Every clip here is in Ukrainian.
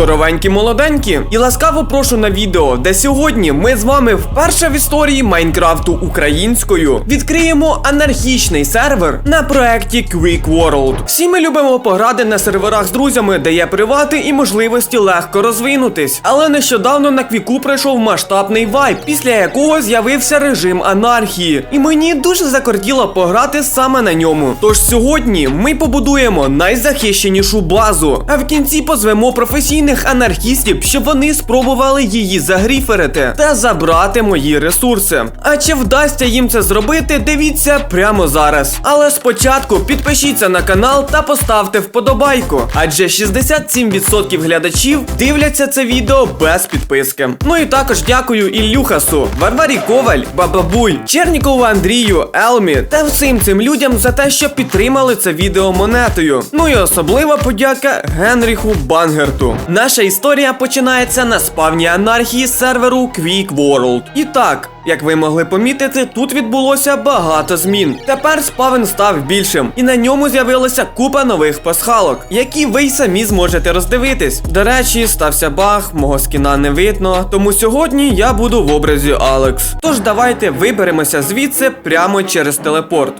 Здоровенькі молоденькі, і ласкаво прошу на відео, де сьогодні ми з вами вперше в історії Майнкрафту українською відкриємо анархічний сервер на проекті Quick World. Всі ми любимо пограти на серверах з друзями, де є привати і можливості легко розвинутись. Але нещодавно на Квіку пройшов масштабний вайб, після якого з'явився режим анархії, і мені дуже закортіло пограти саме на ньому. Тож сьогодні ми побудуємо найзахищенішу базу, а в кінці позвемо професійних анархістів, щоб вони спробували її загріферити та забрати мої ресурси. А чи вдасться їм це зробити, дивіться прямо зараз. Але спочатку підпишіться на канал та поставте вподобайку, адже 67% глядачів дивляться це відео без підписки. Ну і також дякую Ілюхасу, Варварі Коваль, Бабабуль, Чернікову Андрію, Елмі та всім цим людям за те, що підтримали це відео монетою. Ну і особлива подяка Генріху Бангерту. Наша історія починається на спавні анархії серверу Quick World. І так. Як ви могли помітити, тут відбулося багато змін. Тепер спавен став більшим, і на ньому з'явилася купа нових пасхалок, які ви й самі зможете роздивитись. До речі, стався баг, мого скіна не видно, тому сьогодні я буду в образі Алекс. Тож давайте виберемося звідси прямо через телепорт.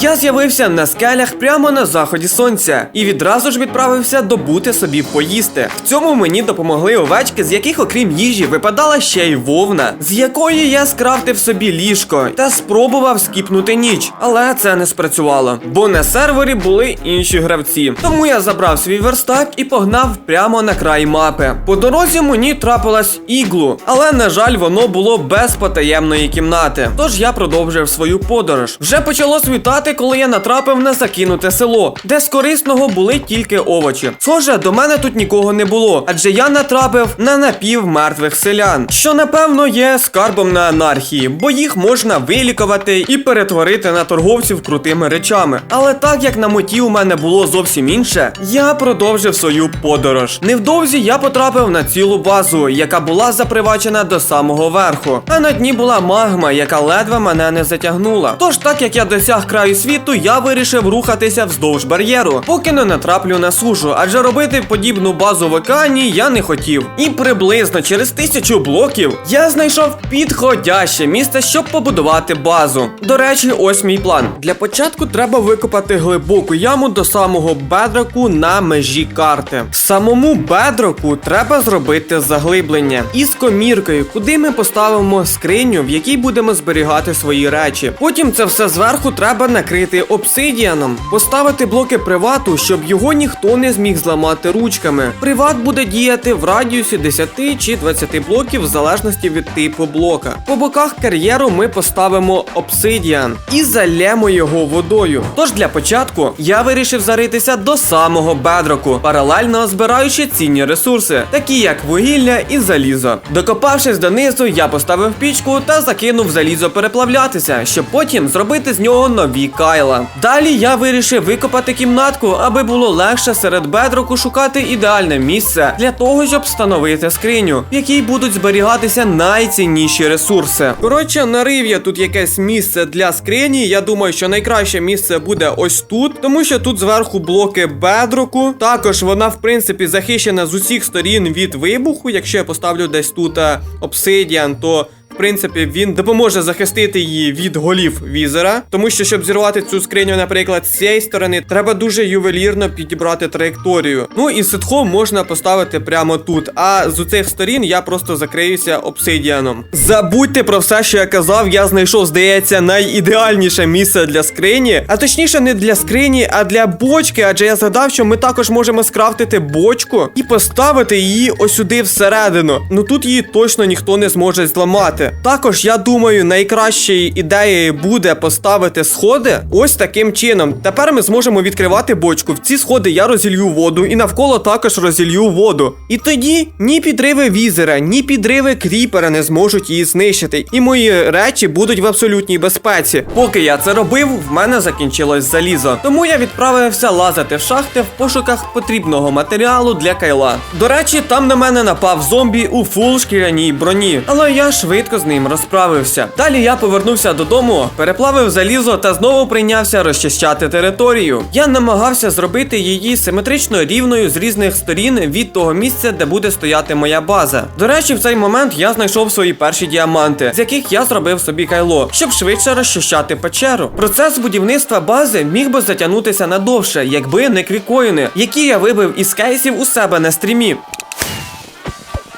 Я з'явився на скелях прямо на заході сонця і відразу ж відправився добути собі поїсти. В цьому мені допомогли овечки, з яких, окрім їжі, випадала ще й вовна, з якої я скрафтив собі ліжко та спробував скіпнути ніч, але це не спрацювало, бо на сервері були інші гравці. Тому я забрав свій верстак і погнав прямо на край мапи. По дорозі мені трапилась іглу, але на жаль, воно було без потаємної кімнати. Тож я продовжив свою подорож. Вже почало світати, коли я натрапив на закинуте село, де з корисного були тільки овочі. Схоже, до мене тут нікого не було, адже я натрапив на напівмертвих селян, що напевно є скарбом на анархії, бо їх можна вилікувати і перетворити на торговців крутими речами. Але так як на меті у мене було зовсім інше, я продовжив свою подорож. Невдовзі я потрапив на цілу базу, яка була запривачена до самого верху. А на дні була магма, яка ледве мене не затягнула. Тож, так як я досяг краю світу, я вирішив рухатися вздовж бар'єру, поки не натраплю на сушу, адже робити подібну базу в океані я не хотів. І приблизно через тисячу блоків я знайшов підходяще місце, щоб побудувати базу. До речі, ось мій план. Для початку треба викопати глибоку яму до самого бедроку на межі карти. Самому бедроку треба зробити заглиблення із коміркою, куди ми поставимо скриню, в якій будемо зберігати свої речі. Потім це все зверху треба накрити обсидіаном, поставити блоки привату, щоб його ніхто не зміг зламати ручками. Приват буде діяти в радіусі 10 чи 20 блоків в залежності від типу блока. По боках кар'єру ми поставимо обсидіан і залємо його водою. Тож для початку я вирішив заритися до самого бедроку, паралельно збираючи цінні ресурси, такі як вугілля і залізо. Докопавшись донизу, я поставив пічку та закинув залізо переплавлятися, щоб потім зробити з нього нові кайла. Далі я вирішив викопати кімнатку, аби було легше серед бедроку шукати ідеальне місце для того, щоб встановити скриню, в якій будуть зберігатися найцінніші ресурси. Коротше, нарив я тут якесь місце для скрині. Я думаю, що найкраще місце буде ось тут, тому що тут зверху блоки бедроку. Також вона, в принципі, захищена з усіх сторін від вибуху. Якщо я поставлю десь тут е, обсидіан, то. Принципі, він допоможе захистити її від голів візера, тому що щоб зірвати цю скриню, наприклад, з цієї сторони, треба дуже ювелірно підібрати траєкторію. Ну і ситхом можна поставити прямо тут. А з цих сторін я просто закриюся обсидіаном. Забудьте про все, що я казав. Я знайшов, здається, найідеальніше місце для скрині. А точніше, не для скрині, а для бочки. Адже я згадав, що ми також можемо скрафтити бочку і поставити її ось сюди всередину. Ну тут її точно ніхто не зможе зламати. Також я думаю, найкращою ідеєю буде поставити сходи ось таким чином. Тепер ми зможемо відкривати бочку. В ці сходи я розілью воду і навколо також розілью воду. І тоді ні підриви візера, ні підриви кріпера не зможуть її знищити. І мої речі будуть в абсолютній безпеці. Поки я це робив, в мене закінчилось залізо. Тому я відправився лазити в шахти в пошуках потрібного матеріалу для кайла. До речі, там на мене напав зомбі у фул шкіряній броні. Але я швидко з ним розправився. Далі я повернувся додому, переплавив залізо та знову прийнявся розчищати територію. Я намагався зробити її симетрично рівною з різних сторін від того місця, де буде стояти моя база. До речі, в цей момент я знайшов свої перші діаманти, з яких я зробив собі кайло, щоб швидше розчищати печеру. Процес будівництва бази міг би затягнутися надовше, якби не квікоїни, які я вибив із кейсів у себе на стрімі.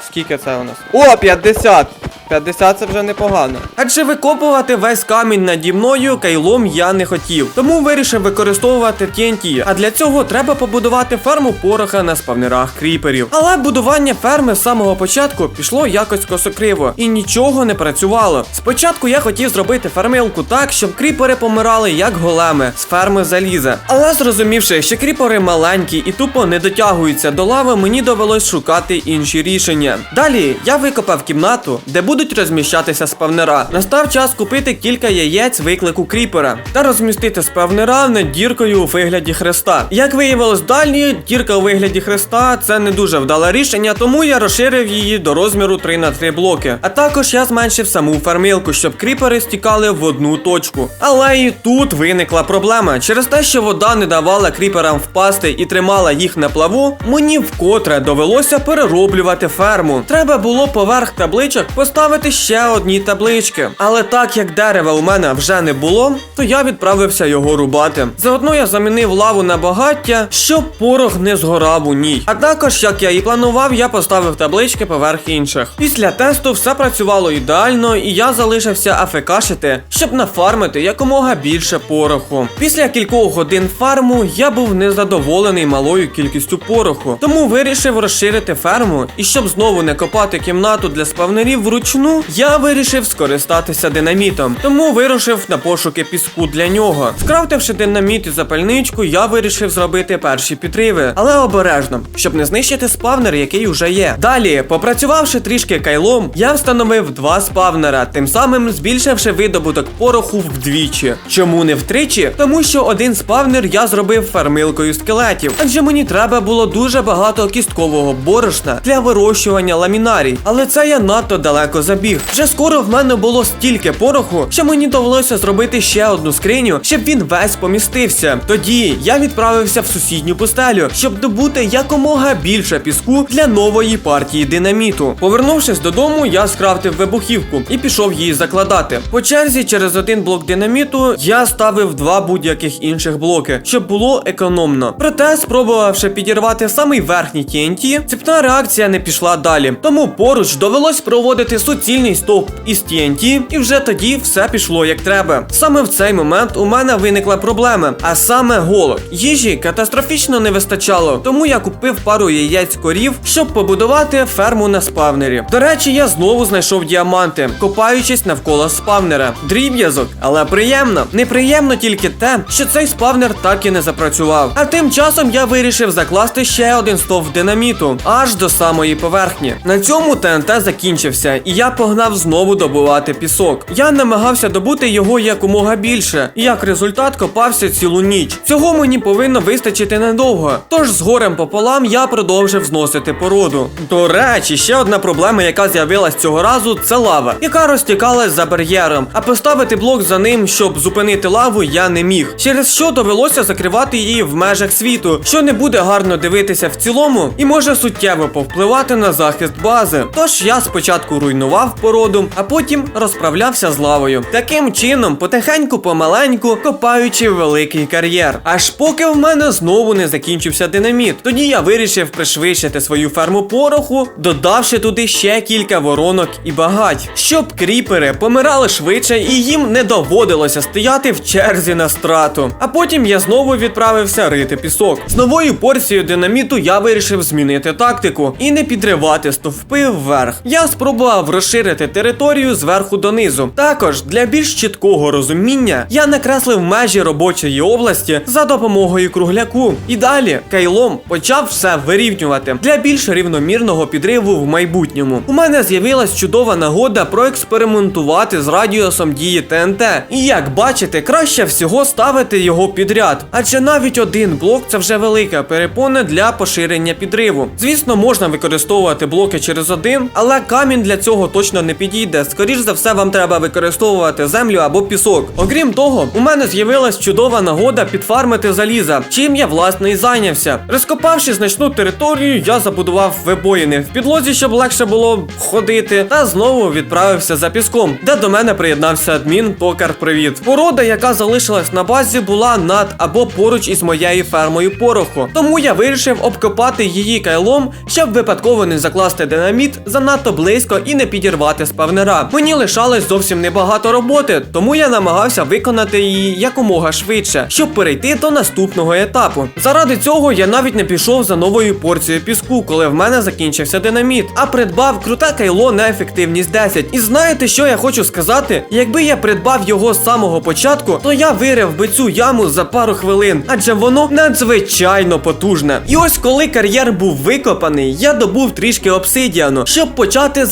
Скільки це у нас? О, 50! 50 це вже непогано. Адже викопувати весь камінь наді мною кайлом я не хотів. Тому вирішив використовувати TNT. А для цього треба побудувати ферму пороха на спавнерах кріперів. Але будування ферми з самого початку пішло якось косокриво і нічого не працювало. Спочатку я хотів зробити фермилку так, щоб кріпери помирали як големи з ферми заліза. Але зрозумівши, що кріпери маленькі і тупо не дотягуються до лави, мені довелось шукати інші рішення. Далі я викопав кімнату, де будуть розміщатися спавнера. Настав час купити кілька яєць виклику кріпера та розмістити спавнера над діркою у вигляді хреста. Як виявилось далі, дірка у вигляді хреста це не дуже вдале рішення, тому я розширив її до розміру 3 на 3 блоки. А також я зменшив саму фармилку, щоб кріпери стікали в одну точку. Але і тут виникла проблема. Через те, що вода не давала кріперам впасти і тримала їх на плаву, мені вкотре довелося перероблювати ферму. Треба було поверх табличок поставити ще одні таблички. Але так як дерева у мене вже не було, то я відправився його рубати. Заодно я замінив лаву на багаття, щоб порох не згорав у ній. А також, як я і планував, я поставив таблички поверх інших. Після тесту все працювало ідеально, і я залишився афекашити, щоб нафармити якомога більше пороху. Після кількох годин фарму я був незадоволений малою кількістю пороху, тому вирішив розширити ферму. І щоб знову не копати кімнату для спавнерів вручну, я вирішив скористатися динамітом, тому вирушив на пошуки піску для нього. Скрафтивши динаміт і запальничку, я вирішив зробити перші підриви, але обережно, щоб не знищити спавнер, який уже є. Далі, попрацювавши трішки кайлом, я встановив два спавнера, тим самим збільшивши видобуток пороху вдвічі. Чому не втричі? Тому що один спавнер я зробив фармилкою скелетів, адже мені треба було дуже багато кісткового борошна для вирощування ламінарій. Але це я надто далеко забіг. Вже скоро в мене було стільки пороху, що мені довелося зробити ще одну скриню, щоб він весь помістився. Тоді я відправився в сусідню пустелю, щоб добути якомога більше піску для нової партії динаміту. Повернувшись додому, я скрафтив вибухівку і пішов її закладати. По черзі, через один блок динаміту, я ставив два будь-яких інших блоки, щоб було економно. Проте, спробувавши підірвати самий верхній TNT, цепна реакція не пішла далі. Тому поруч довелось проводити суцільний стовп із TNT, і вже тоді все пішло як треба. Саме в цей момент у мене виникла проблема, а саме голод. Їжі катастрофічно не вистачало, тому я купив пару яєць корів, щоб побудувати ферму на спавнері. До речі, я знову знайшов діаманти, копаючись навколо спавнера. Дріб'язок, але приємно. Неприємно тільки те, що цей спавнер так і не запрацював. А тим часом я вирішив закласти ще один стовп динаміту аж до самої поверхні. На цьому ТНТ закінчився, і я погнав знову добувати пісок. Я намагався добути його якомога більше, і як результат копався цілу ніч. Цього мені повинно вистачити недовго. Тож з горем пополам я продовжив зносити породу. До речі, ще одна проблема, яка з'явилась цього разу, це лава, яка розтікалась за бар'єром. А поставити блок за ним, щоб зупинити лаву, я не міг. Через що довелося закривати її в межах світу, що не буде гарно дивитися в цілому і може суттєво повпливати на захист бази. Тож я спочатку руйнував породу, а потім розправлявся з лавою. Таким чином, потихеньку, помаленьку, копаючи великий кар'єр. Аж поки в мене знову не закінчився динаміт. Тоді я вирішив пришвидшити свою ферму пороху, додавши туди ще кілька воронок і багать, щоб кріпери помирали швидше і їм не доводилося стояти в черзі на страту. А потім я знову відправився рити пісок. З новою порцією динаміту я вирішив змінити тактику і не підривати стовпи вверх. Я спробував розширити територію зверху донизу. Також для більш чіткого розуміння я накреслив межі робочої області за допомогою кругляку. І далі кайлом почав все вирівнювати для більш рівномірного підриву в майбутньому. У мене з'явилась чудова нагода проекспериментувати з радіусом дії ТНТ. І як бачите, краще всього ставити його підряд, адже навіть один блок це вже велика перепона для поширення підриву. Звісно, можна використовувати блоки через один, але камінь для цього точно не підійде. Скоріш за все, вам треба використовувати землю або пісок. Окрім того, у мене з'явилась чудова нагода підфармити заліза, чим я власне і зайнявся. Розкопавши значну територію, я забудував вибоїни в підлозі, щоб легше було ходити, та знову відправився за піском, де до мене приєднався адмін Токар. Привіт. Порода, яка залишилась на базі, була над або поруч із моєю фермою пороху. Тому я вирішив обкопати її кайлом, щоб випадково не закласти динаміт занадто близько і не підірвати спавнера. Мені лишалось зовсім небагато роботи, тому я намагався виконати її якомога швидше, щоб перейти до наступного етапу. Заради цього я навіть не пішов за новою порцією піску, коли в мене закінчився динаміт, а придбав круте кайло на ефективність 10. І знаєте, що я хочу сказати? Якби я придбав його з самого початку, то я вирив би цю яму за пару хвилин, адже воно надзвичайно потужне. І ось коли кар'єр був викопаний, я добув трішки обсидіану, щоб почати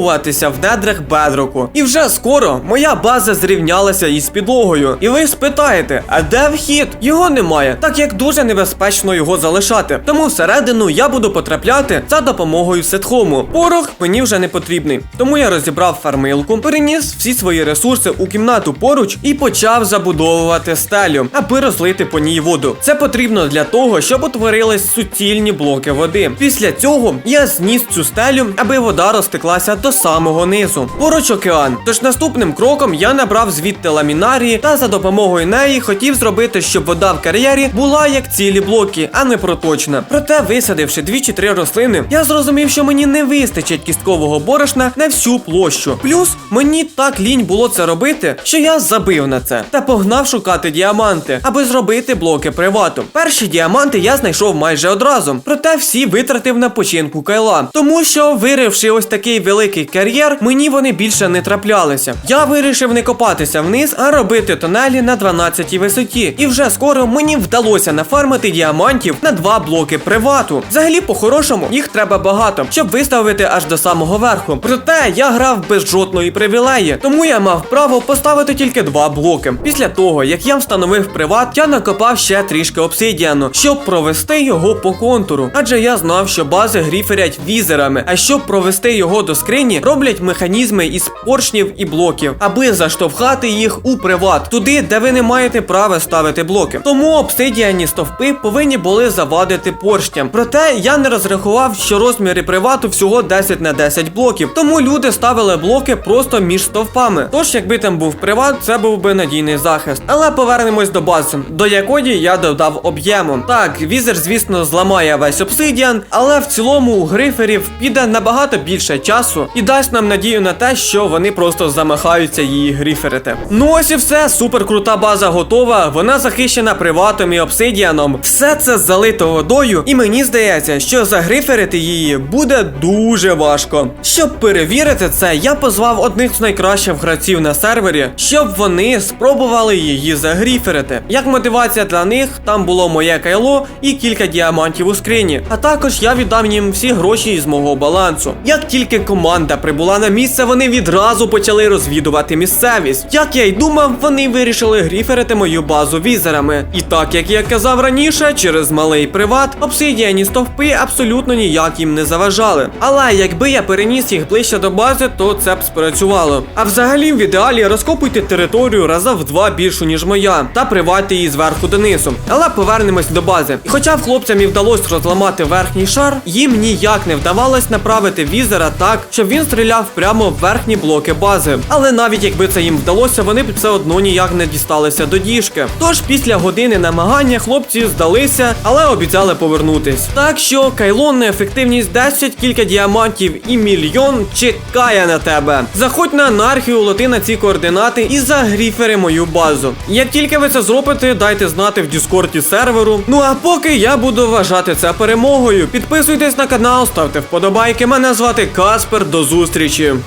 замуровуватися в недрах бедроку. І вже скоро моя база зрівнялася із підлогою. І ви спитаєте, а де вхід? Його немає, так як дуже небезпечно його залишати. Тому всередину я буду потрапляти за допомогою сетхому. Порох мені вже не потрібний. Тому я розібрав фармилку, переніс всі свої ресурси у кімнату поруч і почав забудовувати стелю, аби розлити по ній воду. Це потрібно для того, щоб утворились суцільні блоки води. Після цього я зніс цю стелю, аби вода розтеклася до самого низу. Поруч океан. Тож наступним кроком я набрав звідти ламінарії та за допомогою неї хотів зробити, щоб вода в кар'єрі була як цілі блоки, а не проточна. Проте, висадивши дві чи три рослини, я зрозумів, що мені не вистачить кісткового борошна на всю площу. Плюс мені так лінь було це робити, що я забив на це та погнав шукати діаманти, аби зробити блоки привату. Перші діаманти я знайшов майже одразу, проте всі витратив на починку кайла. Тому що, виривши ось такий великий кар'єр, мені вони більше не траплялися. Я вирішив не копатися вниз, а робити тунелі на 12 висоті. І вже скоро мені вдалося нафармити діамантів на два блоки привату. Взагалі, по-хорошому, їх треба багато, щоб виставити аж до самого верху. Проте я грав без жодної привілеї, тому я мав право поставити тільки два блоки. Після того, як я встановив приват, я накопав ще трішки обсидіану, щоб провести його по контуру. Адже я знав, що бази гріферять візерами, а щоб провести його до скрині, роблять механізми із поршнів і блоків, аби заштовхати їх у приват, туди, де ви не маєте права ставити блоки. Тому обсидіані стовпи повинні були завадити поршням. Проте я не розрахував, що розміри привату всього 10 на 10 блоків. Тому люди ставили блоки просто між стовпами. Тож, якби там був приват, це був би надійний захист. Але повернемось до бази, до якої я додав об'єму. Так, візер, звісно, зламає весь обсидіан, але в цілому у гриферів піде набагато більше часу і дасть нам надію на те, що вони просто замахаються її гриферити. Ну ось і все, супер крута база готова. Вона захищена приватом і обсидіаном. Все це залито водою, і мені здається, що загриферити її буде дуже важко. Щоб перевірити це, я позвав одних з найкращих гравців на сервері, щоб вони спробували її загріферити. Як мотивація для них, там було моє кайло і кілька діамантів у скрині. А також я віддам їм всі гроші із мого балансу. Як тільки команда прибула на місце, вони відразу почали розвідувати місцевість. Як я й думав, вони вирішили гріферити мою базу візерами. І так як я казав раніше, через малий приват, обсидіані стовпи абсолютно ніяк їм не заважали. Але якби я переніс їх ближче до бази, то це б спрацювало. А взагалі, в ідеалі розкопуйте територію раза в два більшу, ніж моя, та привайте її зверху донизу. Але повернемось до бази. І хоча б хлопцям і вдалося розламати верхній шар, їм ніяк не вдавалось направити візера так, щоб він стріляв прямо в верхні блоки бази. Але навіть якби це їм вдалося, вони б все одно ніяк не дісталися до діжки. Тож після години намагання хлопці здалися, але обіцяли повернутись. Так що кайлон на ефективність 10, кілька діамантів і мільйон чекає на тебе. Заходь на анархію, лоти на ці координати і загріфери мою базу. Як тільки ви це зробите, дайте знати в Діскорді серверу. Ну а поки я буду вважати це перемогою. Підписуйтесь на канал, ставте вподобайки. Мене звати Каспер. До зустрічі.